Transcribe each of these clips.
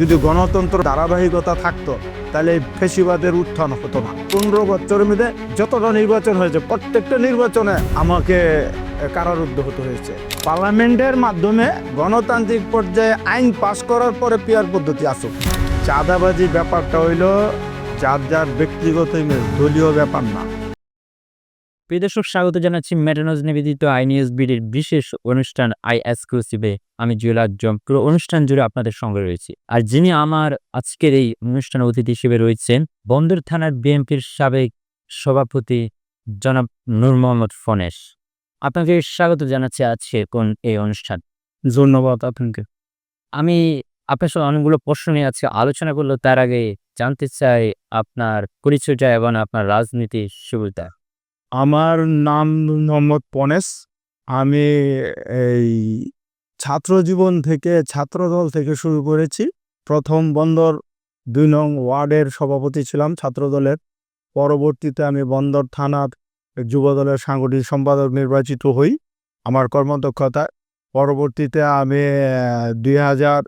যদি গণতন্ত্র ধারাবাহিকতা থাকতো, তাহলে এই ফেসিবাদের উত্থান হতো না। পনেরো বছরের মধ্যে যতটা নির্বাচন হয়েছে, প্রত্যেকটা নির্বাচনে আমাকে কারারুদ্ধ হতে হয়েছে। পার্লামেন্টের মাধ্যমে গণতান্ত্রিক পর্যায়ে আইন পাশ করার পরে পিয়ার পদ্ধতি আসুক। চাঁদাবাজি ব্যাপারটা হইল, যার যার ব্যক্তিগত দলীয় ব্যাপার না। প্রিয় দর্শক স্বাগত জানাচ্ছি মেটানোজ নিবেদিত আইনিএস বিডির বিশেষ অনুষ্ঠান আই এক্সক্লুসিভে। আমি জুয়েল আজম। পুরো অনুষ্ঠান জুড়ে আপনাদের সঙ্গে রয়েছি। আর যিনি আমার আজকের এই অনুষ্ঠান অতিথি হিসেবে রয়েছেন বন্দর থানার বিএনপির সাবেক সভাপতি জনাব নূর মোহাম্মদ ফনেশ আপনাকে স্বাগত জানাচ্ছি আজকে কোন এই অনুষ্ঠান। ধন্যবাদ আপনাকে। আমি আপনার সঙ্গে অনেকগুলো প্রশ্ন নিয়ে আজকে আলোচনা করল তার আগে জানতে চাই আপনার পরিচয়টা এবং আপনার রাজনীতি শুরুটা আমার নাম মোহাম্মদ পনেস। আমি এই ছাত্র জীবন থেকে ছাত্রদল থেকে শুরু করেছি। প্রথম বন্দর দুই নং ওয়ার্ডের সভাপতি ছিলাম ছাত্রদলের। পরবর্তীতে আমি বন্দর থানার যুবদলের সাংগঠনিক সম্পাদক নির্বাচিত হই আমার কর্মদক্ষতা। পরবর্তীতে আমি দুই হাজার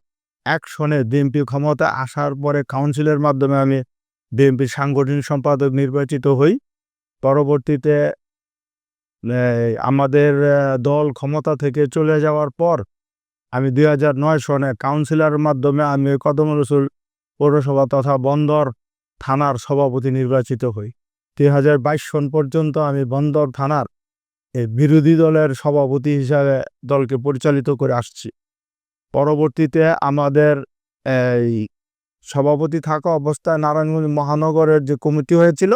এক সনে বিএনপি ক্ষমতা আসার পরে কাউন্সিলের মাধ্যমে আমি বিএনপির সাংগঠনিক সম্পাদক নির্বাচিত হই। পরবর্তীতে আমাদের দল ক্ষমতা থেকে চলে যাওয়ার পর, আমি দুই হাজার নয় সনে কাউন্সিলর মাধ্যমে আমি কদম রসুল পৌরসভা তথা বন্দর থানার সভাপতি নির্বাচিত হই। দুই হাজার বাইশ সন পর্যন্ত আমি বন্দর থানার এই বিরোধী দলের সভাপতি হিসাবে দলকে পরিচালিত করে আসছি। পরবর্তীতে আমাদের, এই সভাপতি থাকা অবস্থায় নারায়ণগঞ্জ মহানগরের যে কমিটি হয়েছিল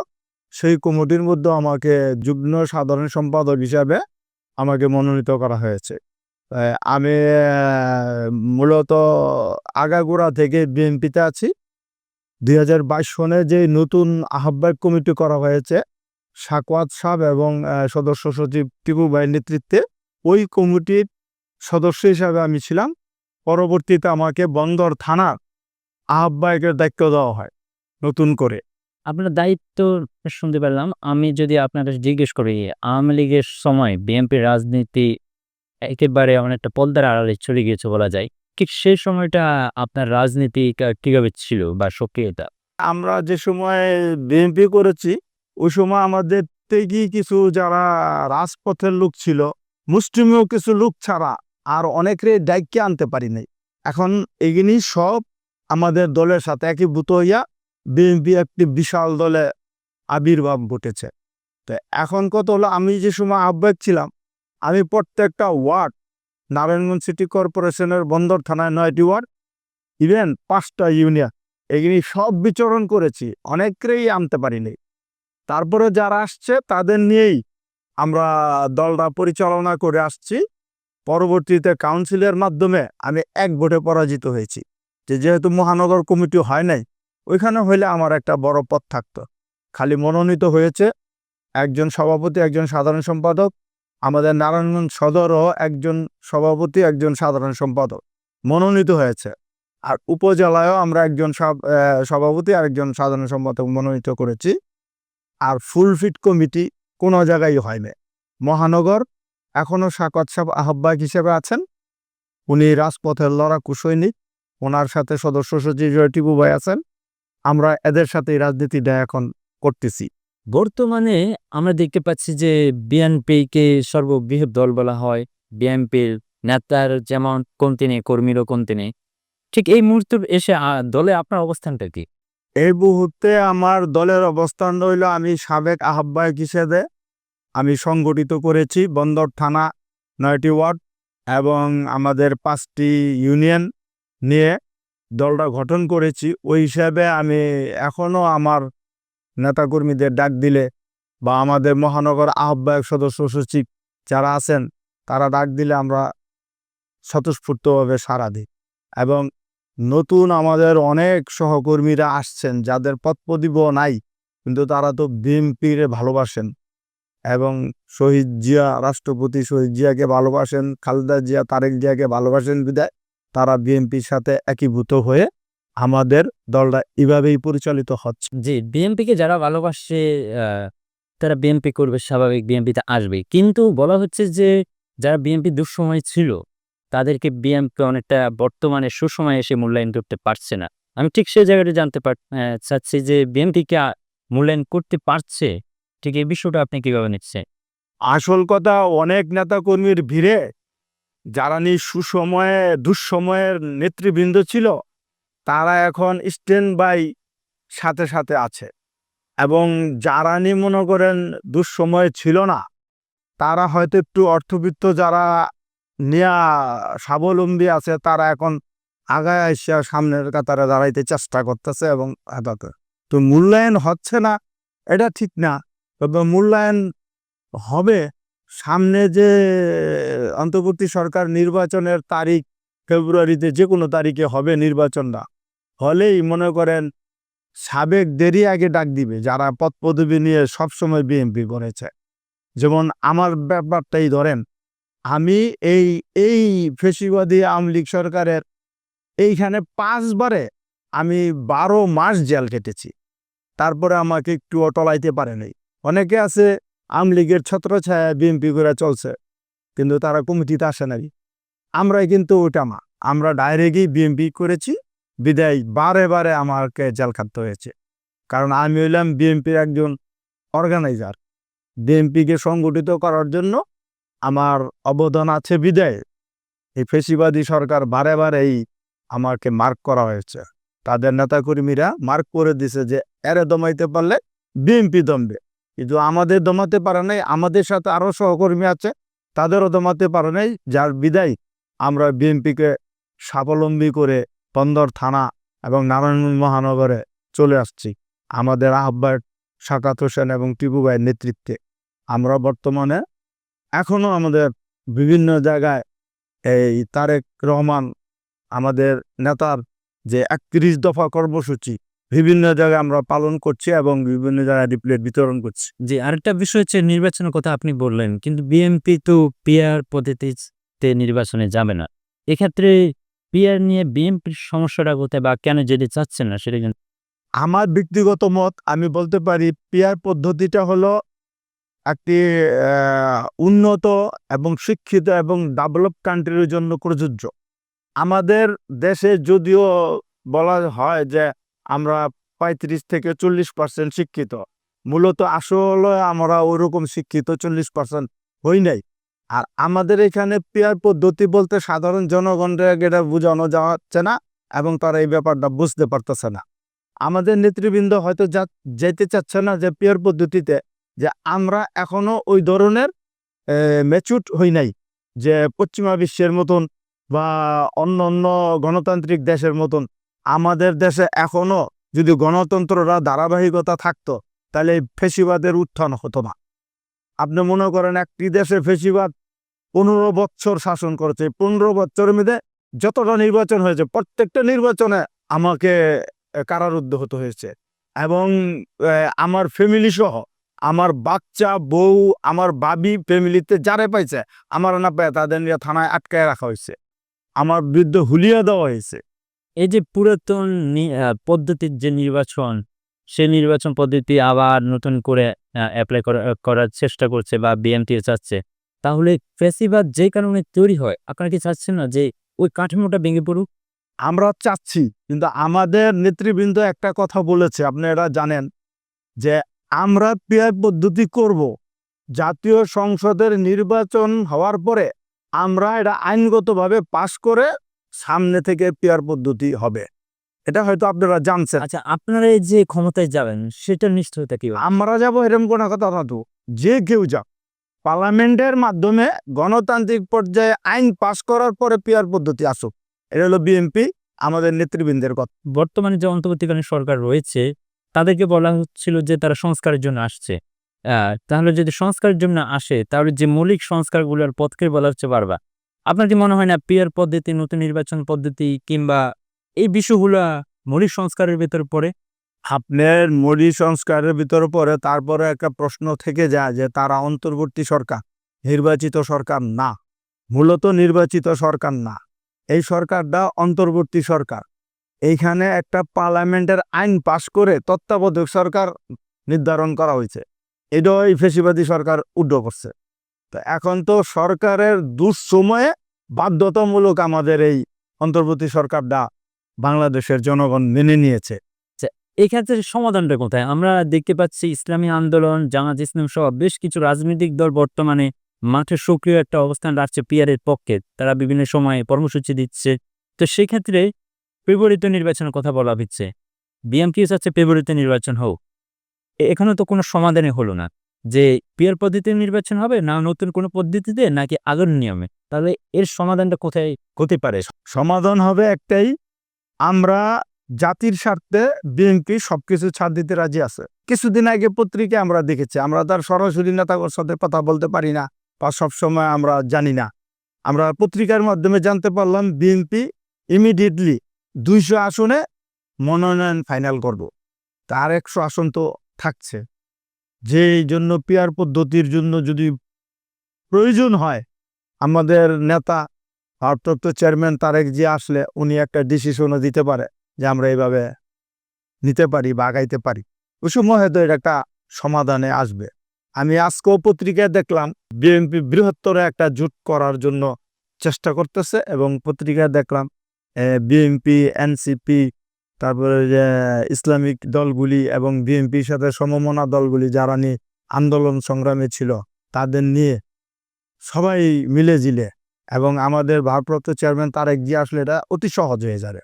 সেই কমিটির মধ্যে আমাকে যুগ্ম সাধারণ সম্পাদক হিসাবে আমাকে মনোনীত করা হয়েছে। আমি মূলত আগাগোড়া থেকে বিএনপিতে আছি। দুই হাজার বাইশ সনে যে নতুন আহ্বায়ক কমিটি করা হয়েছে, সাকওয়াত সাহেব এবং সদস্য সচিব টিপু ভাইয়ের নেতৃত্বে, ওই কমিটির সদস্য হিসাবে আমি ছিলাম। পরবর্তীতে আমাকে বন্দর থানার আহ্বায়কের দায়িত্ব দেওয়া হয়, নতুন করে। আপনার দায়িত্ব শুনতে পারলাম। আমি যদি আপনার জিজ্ঞেস করি, আওয়ামী লীগের সময় বিএনপির রাজনীতি একেবারে অনেকটা পদ্মার আড়ালে চলে গিয়েছে বলা যায়। ঠিক সেই সময়টা আপনার রাজনীতি কীভাবে ছিল বা সক্রিয়তা? আমরা যে সময় বিএনপি করেছি, ওই সময় আমাদের থেকে কিছু যারা রাজপথের লোক ছিল মুসলিমীয় কিছু লোক ছাড়া আর অনেকের দায়িত্বে আনতে পারি নাই এখন এগুলি সব আমাদের দলের সাথে একীভূত হইয়া বিএনপি একটি বিশাল দলে আবির্ভাব ঘটেছে। তো এখন কত হলো, আমি যে সময় আহ্বায়ক ছিলাম, আমি প্রত্যেকটা ওয়ার্ড নারায়ণগঞ্জ সিটি কর্পোরেশনের বন্দর থানায় নয়টি ওয়ার্ড, ইভেন পাঁচটা ইউনিয়ন, এগুলি সব বিচরণ করেছি অনেকেই আনতে পারিনি। তারপরে যারা আসছে, তাদের নিয়েই আমরা দলটা পরিচালনা করে আসছি। পরবর্তীতে কাউন্সিলের মাধ্যমে আমি এক ভোটে পরাজিত হয়েছি। যে যেহেতু মহানগর কমিটি হয় নাই ওইখানে হইলে আমার একটা বড় পথ থাকতো। খালি মনোনীত হয়েছে একজন সভাপতি, একজন সাধারণ সম্পাদক, আমাদের নারায়ণগঞ্জ সদরও একজন সভাপতি, একজন সাধারণ সম্পাদক। মনোনীত হয়েছে। আর উপজেলায়ও আমরা একজন সভাপতি আর একজন সাধারণ সম্পাদক মনোনীত করেছি। আর ফুল ফিট কমিটি কোনো জায়গায় হয়নি মহানগর এখনও সাকত সাহেব আহ্বায়ক হিসেবে আছেন। উনি রাজপথের লড়াকু সৈনিক। ওনার সাথে সদস্য সচিব টিপু ভাই আছেন। আমরা এদের সাথে রাজনীতিটা এখন করতেছি। বর্তমানে আমরা দেখতে পাচ্ছি যে বিএনপিকে সর্ববৃহৎ দল বলা হয়। বিএনপির নেতার যেমন কোন তিনি কর্মীরও কোন তিনি ঠিক এই মুহূর্তে এসে দলে আপনার অবস্থানটা কি? এই মুহূর্তে আমার দলের অবস্থান রইল আমি সাবেক আহ্বায়ক হিসেবে। আমি সংগঠিত করেছি বন্দর থানা নয়টি ওয়ার্ড এবং আমাদের পাঁচটি ইউনিয়ন নিয়ে। দলটা গঠন করেছি, ওই হিসাবে আমি এখনও আমার নেতাকর্মীদের ডাক দিলে বা আমাদের মহানগর আহ্বায়ক সদস্য সচিব যারা আছেন, তারা ডাক দিলে আমরা স্বতঃস্ফূর্তভাবে সাড়া দিই। এবং নতুন আমাদের অনেক সহকর্মীরা আসছেন, যাদের পদপ্রদীপ নাই, কিন্তু তারা তো বিএনপির ভালোবাসেন এবং শহীদ জিয়া, রাষ্ট্রপতি শহীদ জিয়াকে ভালোবাসেন, খালেদা জিয়া, তারেক জিয়াকে ভালোবাসেন বিদায়। তারা বিএনপির সাথে একীভূত হয়ে আমাদের দলটা এভাবেই পরিচালিত হচ্ছে। জি বিএনপিকে যারা ভালোবাসে আহ, তারা বিএনপি করবে স্বাভাবিক বিএনপিতে আসবে। কিন্তু বলা হচ্ছে যে যারা বিএনপি দুঃসময় ছিল তাদেরকে বিএমপি অনেকটা বর্তমানে সুসময়ে এসে মূল্যায়ন করতে পারছে না। আমি ঠিক সেই জায়গাটা জানতে পার চাচ্ছি যে বিএমপিকে মূল্যায়ন করতে পারছে? ঠিক এই বিষয়টা আপনি কীভাবে নিচ্ছেন? আসল কথা অনেক নেতা কর্মীর ভিড়ে যারা নি সুসময়ে, দুঃসময়ের নেতৃবৃন্দ ছিল, তারা এখন স্ট্যান্ড বাই সাথে সাথে আছে। এবং যারা নি মনে করেন দুঃসময়ে ছিল না, তারা হয়তো একটু অর্থবিত্ত যারা নেয়া স্বাবলম্বী আছে, তারা এখন আগায় আসিয়া সামনের কাতারে দাঁড়াইতে চেষ্টা করতেছে এবং এটাতে। তো মূল্যায়ন হচ্ছে না, এটা ঠিক না, তবে মূল্যায়ন হবে সামনে যে, অন্তর্বর্তী সরকার নির্বাচনের তারিখ ফেব্রুয়ারিতে যে কোনো তারিখে হবে নির্বাচনটা, হলেই মনে করেন সাবেক দেরি আগে ডাক দিবে, যারা পদ পদবি নিয়ে সবসময় বিএনপি করেছে। যেমন আমার ব্যাপারটাই ধরেন, আমি এই এই ফেসিবাদী আওয়ামী লীগ সরকারের এইখানে পাঁচবারে আমি বারো মাস জেল কেটেছি তারপরে আমাকে একটু টলাইতে পারেনি। অনেকে আছে আওয়ামী লীগের ছত্রছায়া বিএনপি করে চলছে, কিন্তু তারা কমিটিতে আসে নাই। আমরাই কিন্তু ওটা মা, আমরা ডাইরেক্টই বিএনপি করেছি, বিদায় বারে বারে আমাকে জেল খাটতে হয়েছে। কারণ আমি হইলাম বিএনপির একজন অর্গানাইজার। বিএনপিকে সংগঠিত করার জন্য আমার অবদান আছে বিদায়। এই ফেসিবাদী সরকার বারে বারেই আমাকে মার্ক করা হয়েছে। তাদের নেতাকর্মীরা মার্ক করে দিছে যে, এরে দমাইতে পারলে বিএনপি দমবে। কিন্তু আমাদের দমাতে পারে নাই, আমাদের সাথে আরও সহকর্মী আছে, তাদেরও দমাতে পারে নাই, যার বিদায় আমরা বিএনপিকে স্বাবলম্বী করে বন্দর থানা এবং নারায়ণগঞ্জ মহানগরে চলে আসছি। আমাদের আহ্বায়ক শাকাত হোসেন এবং টিপু ভাইয়ের নেতৃত্বে। আমরা বর্তমানে এখনও আমাদের বিভিন্ন জায়গায় এই তারেক রহমান, আমাদের নেতার যে একত্রিশ দফা কর্মসূচি বিভিন্ন জায়গায় আমরা পালন করছি এবং বিভিন্ন জায়গায় রিপ্লেট বিতরণ করছি। যে আরেকটা বিষয় হচ্ছে নির্বাচনের কথা আপনি বললেন কিন্তু বিএনপি তো পিআর পদ্ধতিতে নির্বাচনে যাবে না। এক্ষেত্রে পিআর নিয়ে বিএনপির সমস্যাটা কোথায় বা কেন যেতে চাচ্ছেন না সেটা কিন্তু আমার ব্যক্তিগত মত আমি বলতে পারি পিয়ার পদ্ধতিটা হলো একটি উন্নত এবং শিক্ষিত এবং ডেভেলপ কান্ট্রির জন্য প্রযোজ্য। আমাদের দেশে যদিও বলা হয় যে আমরা পঁয়ত্রিশ থেকে চল্লিশ পার্সেন্ট শিক্ষিত। মূলত আসলে আমরা ওইরকম শিক্ষিত চল্লিশ পার্সেন্ট হই নাই। আর আমাদের এখানে পেয়ার পদ্ধতি বলতে সাধারণ জনগণের এটা বোঝানো যাচ্ছে না এবং তারা এই ব্যাপারটা বুঝতে পারতেছে না। আমাদের নেতৃবৃন্দ হয়তো যা, যেতে চাচ্ছে না যে পেয়ার পদ্ধতিতে যে আমরা এখনও ওই ধরনের ম্যাচুট হই নাই। যে পশ্চিমা বিশ্বের মতন বা অন্য অন্য গণতান্ত্রিক দেশের মতন আমাদের দেশে এখনও যদি গণতন্ত্ররা ধারাবাহিকতা থাকতো, তাহলে এই ফেসিবাদের উত্থান হতো না। আপনি মনে করেন একটি দেশে ফেসিবাদ পনেরো বছর শাসন করেছে পনেরো বছরের মধ্যে যতটা নির্বাচন হয়েছে, প্রত্যেকটা নির্বাচনে আমাকে কারারুদ্ধ হতে হয়েছে। এবং আমার ফ্যামিলি সহ আমার বাচ্চা, বউ, আমার বাবি ফ্যামিলিতে যারে পাইছে, আমার না পায়, তাদের নিয়ে থানায় আটকায় রাখা হয়েছে। আমার বিরুদ্ধে হুলিয়া দেওয়া হয়েছে। এই যে পুরাতন পদ্ধতির যে নির্বাচন, সে নির্বাচন পদ্ধতি আবার নতুন করে অ্যাপ্লাই করার চেষ্টা করছে বা বিএনপি চাচ্ছে। তাহলে ফেসিবাদ যে কারণে তৈরি হয়, আপনারা কি চাচ্ছেন না যে ওই কাঠামোটা ভেঙে পড়ুক? আমরা চাচ্ছি, কিন্তু আমাদের নেতৃবৃন্দ একটা কথা বলেছে, আপনারা জানেন, যে আমরা পিআই পদ্ধতি করব। জাতীয় সংসদের নির্বাচন হওয়ার পরে আমরা এটা আইনগতভাবে পাশ করে সামনে থেকে পেয়ার পদ্ধতি হবে। এটা হয়তো আপনারা জানছেন। আচ্ছা আপনারা এই যে ক্ষমতায় যাবেন সেটা নিশ্চয়তা কি আমরা যাব এরকম কোনো কথা না তো। যে কেউ যাক। পার্লামেন্টের মাধ্যমে গণতান্ত্রিক পর্যায়ে আইন পাশ করার পরে পিয়ার পদ্ধতি আসুক। এটা হলো বিএনপি আমাদের নেতৃবৃন্দের কথা। বর্তমানে যে অন্তর্বর্তীকালীন সরকার রয়েছে তাদেরকে বলা হচ্ছিল যে তারা সংস্কারের জন্য আসছে। আহ, তাহলে যদি সংস্কারের জন্য আসে তাহলে যে মৌলিক সংস্কারগুলোর পথকে বলা হচ্ছে বারবার। আপনার কি মনে হয় না পিয়ার পদ্ধতি, নতুন নির্বাচন পদ্ধতি কিংবা এই বিষয়গুলা মৌলিক সংস্কারের ভেতর পড়ে? আপনার মোদী সংস্কারের ভিতরে পরে তারপরে একটা প্রশ্ন থেকে যায় যে তারা অন্তর্বর্তী সরকার, নির্বাচিত সরকার না। মূলত নির্বাচিত সরকার না। এই সরকারটা অন্তর্বর্তী সরকার। এইখানে একটা পার্লামেন্টের আইন পাশ করে তত্ত্বাবধায়ক সরকার নির্ধারণ করা হয়েছে। এটাও এই ফেসিবাদী সরকার উড্ড করছে। তো এখন তো সরকারের দুঃসময়ে বাধ্যতামূলক আমাদের এই অন্তর্বর্তী সরকারটা বাংলাদেশের জনগণ মেনে নিয়েছে। এই ক্ষেত্রে সমাধানটা কোথায়? আমরা দেখতে পাচ্ছি ইসলামী আন্দোলন, জামাত ইসলাম সহ বেশ কিছু রাজনৈতিক দল বর্তমানে মাঠে সক্রিয় একটা অবস্থান রাখছে পিয়ারের পক্ষে। তারা বিভিন্ন সময়ে কর্মসূচি দিচ্ছে। তো সেক্ষেত্রে ফেব্রুয়ারিতে নির্বাচনের কথা বলা হচ্ছে। বিএমপি চাচ্ছে ফেব্রুয়ারিতে নির্বাচন হোক। এখানে তো কোনো সমাধানে হলো না। যে পিয়ার পদ্ধতিতে নির্বাচন হবে না নতুন কোনো পদ্ধতিতে নাকি আগের নিয়মে? তাহলে এর সমাধানটা কোথায় হতে পারে? সমাধান হবে একটাই, আমরা জাতির স্বার্থে বিএনপি সবকিছু ছাড় দিতে রাজি আছে। কিছুদিন আগে পত্রিকা আমরা দেখেছি, আমরা তার সরাসরি নেতাকর সাথে কথা বলতে পারি না, বা সবসময় আমরা জানি না। আমরা পত্রিকার মাধ্যমে জানতে পারলাম বিএনপি ইমিডিয়েটলি দুইশো আসনে মনোনয়ন ফাইনাল করব। তার একশো আসন তো থাকছে। যেই জন্য পিয়ার পদ্ধতির জন্য যদি প্রয়োজন হয়, আমাদের নেতা, ভারপ্রাপ্ত চেয়ারম্যান তারেক জি আসলে উনি একটা ডিসিশনও দিতে পারে যে আমরা এইভাবে নিতে পারি বা আগাইতে পারি। ওই সময় হয়তো এটা একটা সমাধানে আসবে। আমি আজকেও পত্রিকায় দেখলাম, বিএনপি বৃহত্তর একটা জোট করার জন্য চেষ্টা করতেছে এবং পত্রিকায় দেখলাম বিএনপি, এনসিপি তারপরে যে ইসলামিক দলগুলি এবং বিএনপির সাথে সমমনা দলগুলি যারা নিয়ে আন্দোলন সংগ্রামে ছিল, তাদের নিয়ে সবাই মিলে জিলে এবং আমাদের ভারপ্রাপ্ত চেয়ারম্যান তারেক জি আসলে এটা অতি সহজ হয়ে যাবে।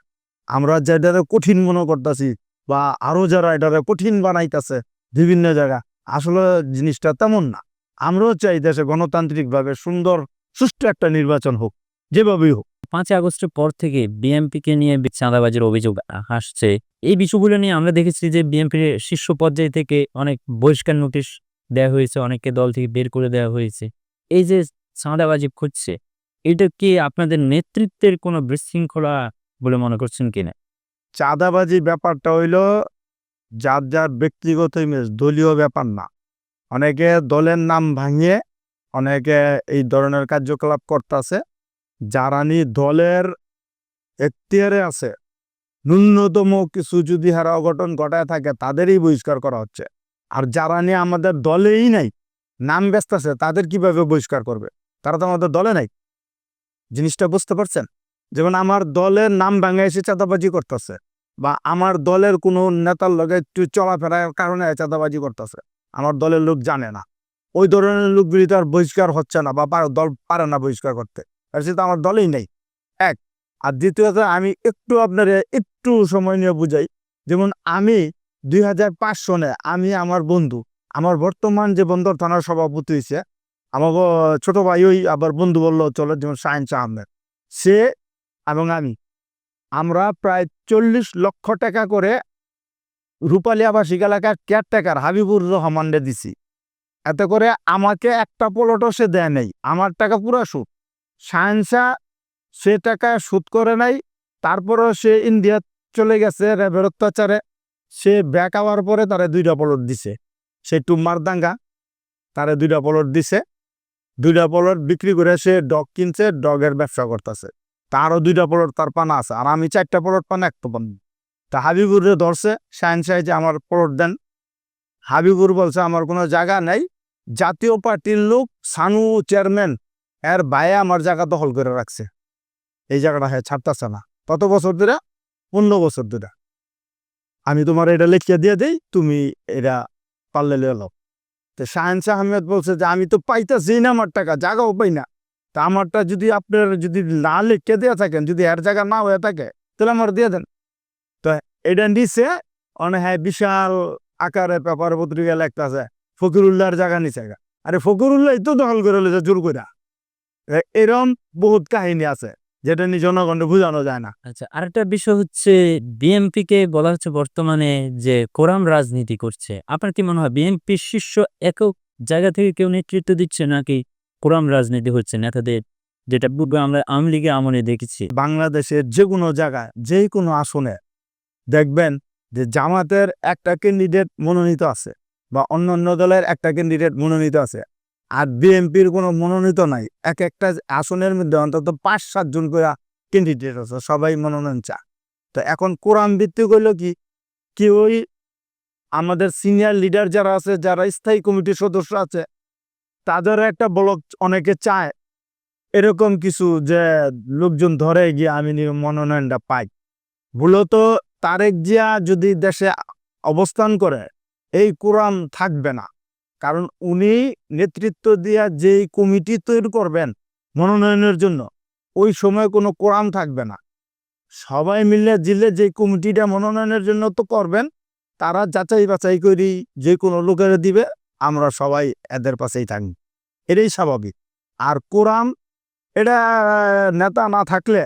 আমরা যেটারে কঠিন মনে করতেছি বা আরও যারা এটারে কঠিন বানাইতেছে বিভিন্ন জায়গা, আসলে জিনিসটা তেমন না। আমরাও চাই দেশে গণতান্ত্রিকভাবে সুন্দর, সুষ্ঠু একটা নির্বাচন হোক, যেভাবেই হোক। পাঁচই আগস্টের পর থেকে বিএনপিকে নিয়ে চাঁদাবাজির অভিযোগ আসছে। এই বিষয়গুলো নিয়ে আমরা দেখেছি যে বিএনপির শীর্ষ পর্যায় থেকে অনেক বহিষ্কার নোটিশ দেওয়া হয়েছে, অনেককে দল থেকে বের করে দেওয়া হয়েছে। এই যে চাঁদাবাজি খুঁজছে এটা কি আপনাদের নেতৃত্বের কোনো বিশৃঙ্খলা বলে মনে করছেন কিনা? চাঁদাবাজি ব্যাপারটা হইল, যার যার ব্যক্তিগত ইমেজ দলীয় ব্যাপার না। অনেকে দলের নাম ভাঙিয়ে, অনেকে এই ধরনের কার্যকলাপ করতেছে। যারা নি দলের এখতিয়ারে আছে। ন্যূনতম কিছু যদি হারা অঘটন ঘটায় থাকে, তাদেরই বহিষ্কার করা হচ্ছে। আর যারা নিয়ে আমাদের দলেই নাই, নাম ব্যস্ত আছে, তাদের কীভাবে বহিষ্কার করবে? তারা তো আমাদের দলে নাই। জিনিসটা বুঝতে পারছেন? যেমন আমার দলের নাম এসে চাঁদাবাজি করতেছে, বা আমার দলের কোনো নেতার লগে একটু চলাফেরার কারণে চাঁদাবাজি করতেছে, আমার দলের লোক জানে না। ওই ধরনের লোকগুলি তো আর বহিষ্কার হচ্ছে না, বা দল পারে না বহিষ্কার করতে। আর সেটা আমার দলেই নেই, এক। আর দ্বিতীয়ত আমি একটু আপনার একটু সময় নিয়ে বুঝাই। যেমন আমি দুই হাজার পাঁচ সনে আমি আমার বন্ধু, আমার বর্তমান যে বন্দর থানার সভাপতি হয়েছে আমার ছোট ভাই ওই আবার বন্ধু বলল, চলো যেমন সায়েন্স আহমেদ। সে এবং আমি, আমরা প্রায় চল্লিশ লক্ষ টাকা করে রূপালী আবাসিক এলাকার কেয়ারটেকার হাবিবুর রহমানরে দিছি। এতে করে আমাকে একটা প্লটও সে দেয় নাই, আমার টাকা পুরো সুদ। সায়েন্সা সে টাকা সুদ করে নাই, তারপরও সে ইন্ডিয়া চলে গেছে রেবের অত্যাচারে। সে ব্যাক হওয়ার পরে তারে দুইটা প্লট দিছে। সে টুম্মার দাঙ্গা, তারে দুইটা প্লট দিছে। দুইটা প্লট বিক্রি করে সে ডগ কিনছে, ডগের ব্যবসা করতেছে। তারও দুইটা প্লট তার পানা আছে, আর আমি চারটা প্লট পানা একটা পান। তা হাবিবুরে ধরছে সায়েন্স যে আমার প্লট দেন। হাবিবুর বলছে, আমার কোনো জায়গা নাই। জাতীয় পার্টির লোক সানু চেয়ারম্যান এর বায়ে আমার জায়গা দখল করে রাখছে। এই জায়গাটা হ্যাঁ ছাড়তেছে না। কত বছর ধরে? পনেরো বছর ধরে। আমি তোমার এটা লিখিয়ে দিয়ে দেই, তুমি এটা পারলে লো তো সায়েন্স আহমেদ বলছে যে, আমি তো পাইতেছি না আমার টাকা, জায়গাও পাই না। তা আমারটা যদি আপনার যদি না লিখে দেওয়া থাকেন, যদি এর জায়গা না হয়ে থাকে, তাহলে আমার দিয়ে দেন। তো এটা নিচে অনেক হ্যাঁ বিশাল আকারে পেপার পত্রিকা লেখতে আছে ফকিরুল্লাহর জায়গা নিচে। আরে ফকিরুল্লাহ তো দখল করে লেছে জোর করে এরম বহুত কাহিনী আছে যেটা নিয়ে জনগণকে বোঝানো যায় না। আচ্ছা আরেকটা বিষয় হচ্ছে বিএনপি কে বলা হচ্ছে বর্তমানে যে কোরাম রাজনীতি করছে। আপনার কি মনে হয় বিএনপির শীর্ষ একক জায়গা থেকে কেউ নেতৃত্ব দিচ্ছে নাকি কোরাম রাজনীতি হচ্ছে নেতাদের যেটা পূর্বে আমরা আওয়ামী লীগের আমলে দেখেছি। বাংলাদেশের যে কোনো জায়গায় যে কোনো আসনে দেখবেন যে জামাতের একটা ক্যান্ডিডেট মনোনীত আছে বা অন্য অন্য দলের একটা ক্যান্ডিডেট মনোনীত আছে। আর বিএনপির কোনো মনোনীত নাই। এক একটা আসনের মধ্যে অন্তত পাঁচ সাতজন করে ক্যান্ডিডেট আছে, সবাই মনোনয়ন চা তো এখন কোরআন ভিত্তিক হইল কি? কি ওই আমাদের সিনিয়র লিডার যারা আছে, যারা স্থায়ী কমিটির সদস্য আছে তাদের একটা ব্লক অনেকে চায়। এরকম কিছু যে লোকজন ধরে গিয়ে আমি মনোনয়নটা পাই। মূলত তারেক জিয়া যদি দেশে অবস্থান করে, এই কোরআন থাকবে না। কারণ উনি নেতৃত্ব দিয়া যেই কমিটি তৈরি করবেন মনোনয়নের জন্য, ওই সময় কোনো কোরআন থাকবে না। সবাই মিলে জিলে যে কমিটিটা মনোনয়নের জন্য তো করবেন, তারা যাচাই বাছাই করি যে কোনো লোকের দিবে, আমরা সবাই এদের পাশেই থাকি। এটাই স্বাভাবিক। আর কোরআন, এটা নেতা না থাকলে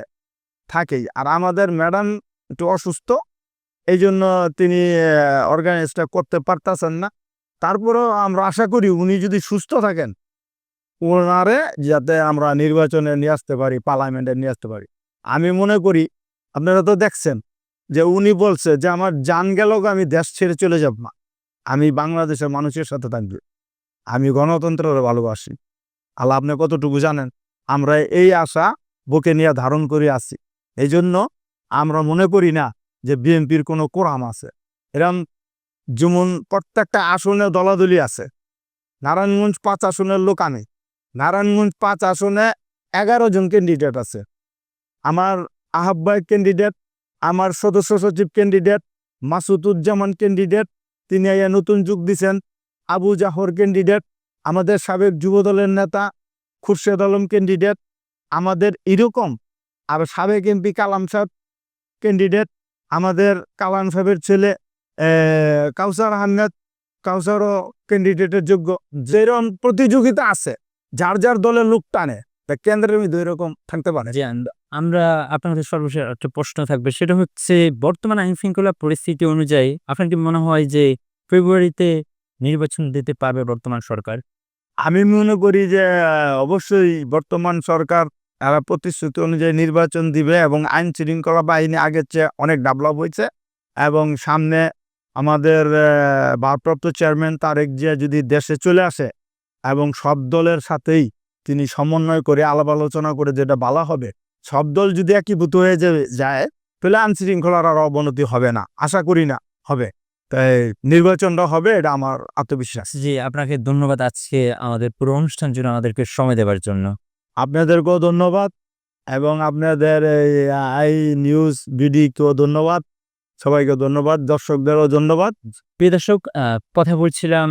থাকেই। আর আমাদের ম্যাডাম একটু অসুস্থ এই জন্য তিনি অর্গানাইজটা করতে পারতেছেন না। তারপরেও আমরা আশা করি উনি যদি সুস্থ থাকেন, ওনারে যাতে আমরা নির্বাচনে নিয়ে আসতে পারি, পার্লামেন্টে নিয়ে আসতে পারি। আমি মনে করি, আপনারা তো দেখছেন যে উনি বলছে যে আমার জান গেল আমি দেশ ছেড়ে চলে যাব না। আমি বাংলাদেশের মানুষের সাথে থাকব। আমি গণতন্ত্রের ভালোবাসি। আল্লাহ আপনি কতটুকু জানেন? আমরা এই আশা বুকে নিয়ে ধারণ করে আছি। এই জন্য আমরা মনে করি না যে বিএনপির কোনো কোরাম আছে। এরম যেমন প্রত্যেকটা আসনে দলাদলি আছে। নারায়ণগঞ্জ পাঁচ আসনের লোক আমি। নারায়ণগঞ্জ পাঁচ আসনে এগারো জন ক্যান্ডিডেট আছে। আমার আহ্বায়ক ক্যান্ডিডেট আমার সদস্য সচিব ক্যান্ডিডেট মাসুদুজ্জামান ক্যান্ডিডেট তিনি আইয়া নতুন যুগ দিছেন। আবু জাহর ক্যান্ডিডেট আমাদের সাবেক যুবদলের নেতা খুরশেদ আলম ক্যান্ডিডেট আমাদের এরকম আর সাবেক এমপি কালাম সাহেব ক্যান্ডিডেট আমাদের কালাম সাহেবের ছেলে কাউসার আহমেদ কাউসারও ক্যান্ডিডেটের যোগ্য। যেরকম প্রতিযোগিতা আছে যার যার দলের লোক টানে তা কেন্দ্রের মধ্যে এরকম থাকতে পারে। আমরা আপনাদের সর্বশেষ একটা প্রশ্ন থাকবে সেটা হচ্ছে বর্তমান আইন শৃঙ্খলা পরিস্থিতি অনুযায়ী আপনার কি মনে হয় যে ফেব্রুয়ারিতে নির্বাচন দিতে পারবে বর্তমান সরকার? আমি মনে করি যে অবশ্যই বর্তমান সরকার তারা প্রতিশ্রুতি অনুযায়ী নির্বাচন দিবে এবং আইন শৃঙ্খলা বাহিনী আগের চেয়ে অনেক ডেভেলপ হয়েছে এবং সামনে আমাদের ভারপ্রাপ্ত চেয়ারম্যান তারেক জিয়া যদি দেশে চলে আসে এবং সব দলের সাথেই তিনি সমন্বয় করে আলাপ আলোচনা করে যেটা ভালো হবে সব দল যদি একীভূত হয়ে যাবে যায় তাহলে আইন শৃঙ্খলার আর অবনতি হবে না। আশা করি না হবে। তাই নির্বাচনটা হবে এটা আমার আত্মবিশ্বাস। জি আপনাকে ধন্যবাদ আজকে আমাদের পুরো অনুষ্ঠান জন্য আমাদেরকে সময় দেওয়ার জন্য। আপনাদেরকেও ধন্যবাদ এবং আপনাদের এই আই নিউজ বিডিকেও ধন্যবাদ। সবাইকে ধন্যবাদ, দর্শকদেরও ধন্যবাদ। প্রিয় দর্শক কথা বলছিলাম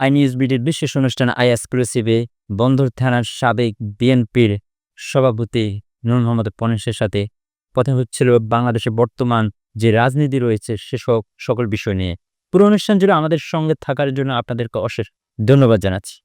আই নিউজ বিডির বিশেষ অনুষ্ঠান আই এক্সক্লুসিভে বন্দর থানার সাবেক বিএনপির সভাপতি নুর মোহাম্মদ পনেশের সাথে কথা হচ্ছিল বাংলাদেশে বর্তমান যে রাজনীতি রয়েছে সেসব সকল বিষয় নিয়ে। পুরো অনুষ্ঠান জুড়ে আমাদের সঙ্গে থাকার জন্য আপনাদেরকে অশেষ ধন্যবাদ জানাচ্ছি।